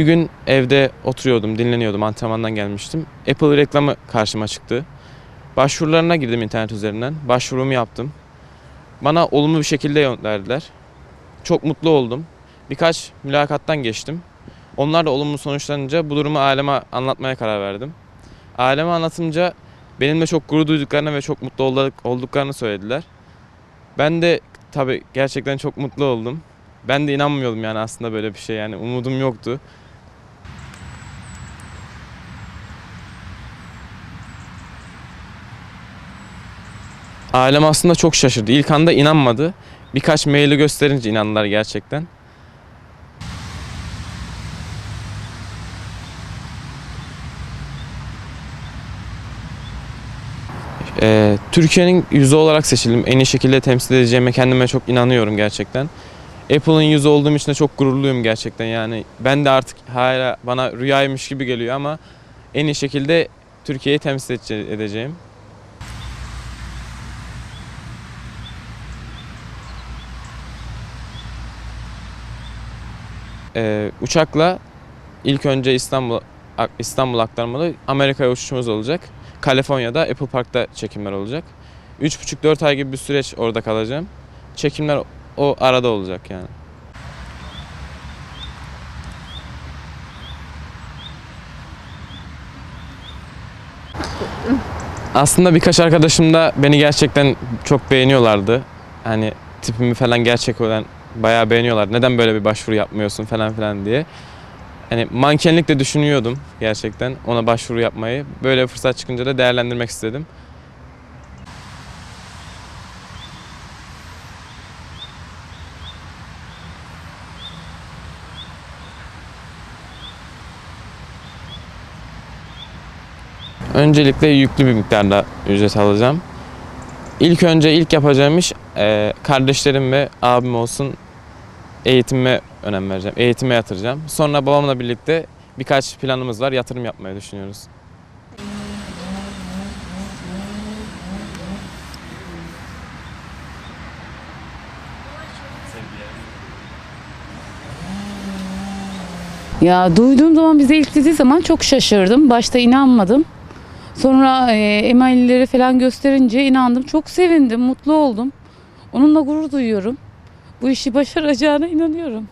Bir gün evde oturuyordum, dinleniyordum, antrenmandan gelmiştim. Apple reklamı karşıma çıktı. Başvurularına girdim internet üzerinden. Başvurumu yaptım. Bana olumlu bir şekilde yanıt verdiler. Çok mutlu oldum. Birkaç mülakattan geçtim. Onlar da olumlu sonuçlanınca bu durumu aileme anlatmaya karar verdim. Aileme anlatınca benimle çok gurur duyduklarını ve çok mutlu olduk- olduklarını söylediler. Ben de tabii gerçekten çok mutlu oldum. Ben de inanmıyordum yani aslında böyle bir şey yani umudum yoktu. Ailem aslında çok şaşırdı. İlk anda inanmadı. Birkaç maili gösterince inandılar gerçekten. Ee, Türkiye'nin yüzü olarak seçildim. En iyi şekilde temsil edeceğime kendime çok inanıyorum gerçekten. Apple'ın yüzü olduğum için de çok gururluyum gerçekten yani. Ben de artık hala bana rüyaymış gibi geliyor ama en iyi şekilde Türkiye'yi temsil edece- edeceğim. Ee, uçakla ilk önce İstanbul İstanbul aktarmalı Amerika'ya uçuşumuz olacak. Kaliforniya'da Apple Park'ta çekimler olacak. 3,5-4 ay gibi bir süreç orada kalacağım. Çekimler o arada olacak yani. Aslında birkaç arkadaşım da beni gerçekten çok beğeniyorlardı. Hani tipimi falan gerçek olan bayağı beğeniyorlar. Neden böyle bir başvuru yapmıyorsun falan filan diye. Hani mankenlik de düşünüyordum gerçekten ona başvuru yapmayı. Böyle bir fırsat çıkınca da değerlendirmek istedim. Öncelikle yüklü bir miktarda ücret alacağım. İlk önce ilk yapacağım iş kardeşlerim ve abim olsun eğitime önem vereceğim. Eğitime yatıracağım. Sonra babamla birlikte birkaç planımız var. Yatırım yapmayı düşünüyoruz. Ya duyduğum zaman bize ilk dediği zaman çok şaşırdım. Başta inanmadım. Sonra e, emailleri falan gösterince inandım. Çok sevindim, mutlu oldum. Onunla gurur duyuyorum. Bu işi başaracağına inanıyorum.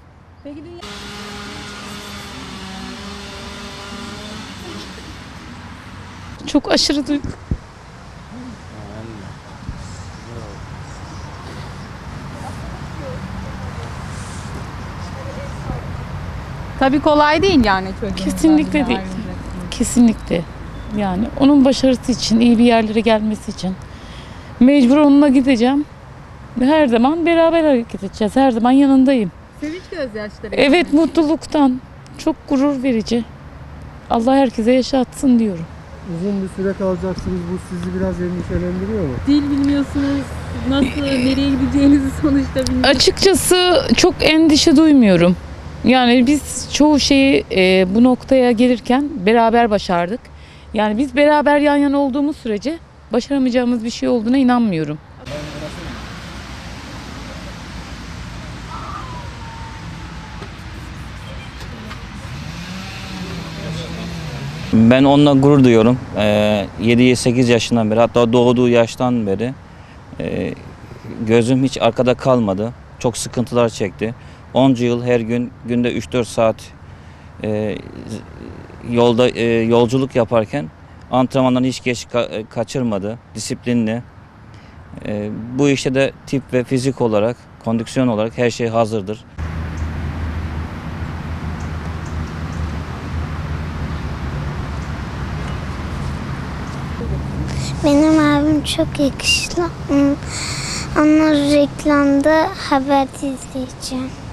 Çok aşırı duydum. Tabii kolay değil yani çocuğun. Kesinlikle değil. Kesinlikle. Yani onun başarısı için, iyi bir yerlere gelmesi için mecbur onunla gideceğim. Her zaman beraber hareket edeceğiz. Her zaman yanındayım. Sevinç gözyaşları. Evet mutluluktan. Çok gurur verici. Allah herkese yaşatsın diyorum. Uzun bir süre kalacaksınız. Bu sizi biraz endişelendiriyor mu? Dil bilmiyorsunuz. Nasıl, nereye gideceğinizi sonuçta bilmiyorsunuz. Açıkçası çok endişe duymuyorum. Yani biz çoğu şeyi e, bu noktaya gelirken beraber başardık. Yani biz beraber yan yana olduğumuz sürece başaramayacağımız bir şey olduğuna inanmıyorum. Ben onunla gurur duyuyorum. Ee, 7-8 yaşından beri hatta doğduğu yaştan beri e, gözüm hiç arkada kalmadı. Çok sıkıntılar çekti. 10 yıl her gün günde 3-4 saat e, yolda e, yolculuk yaparken antrenmandan hiç geç ka- e, kaçırmadı. Disiplinli. E, bu işte de tip ve fizik olarak, kondisyon olarak her şey hazırdır. Benim abim çok yakışıklı. Onları reklamda haberde izleyeceğim.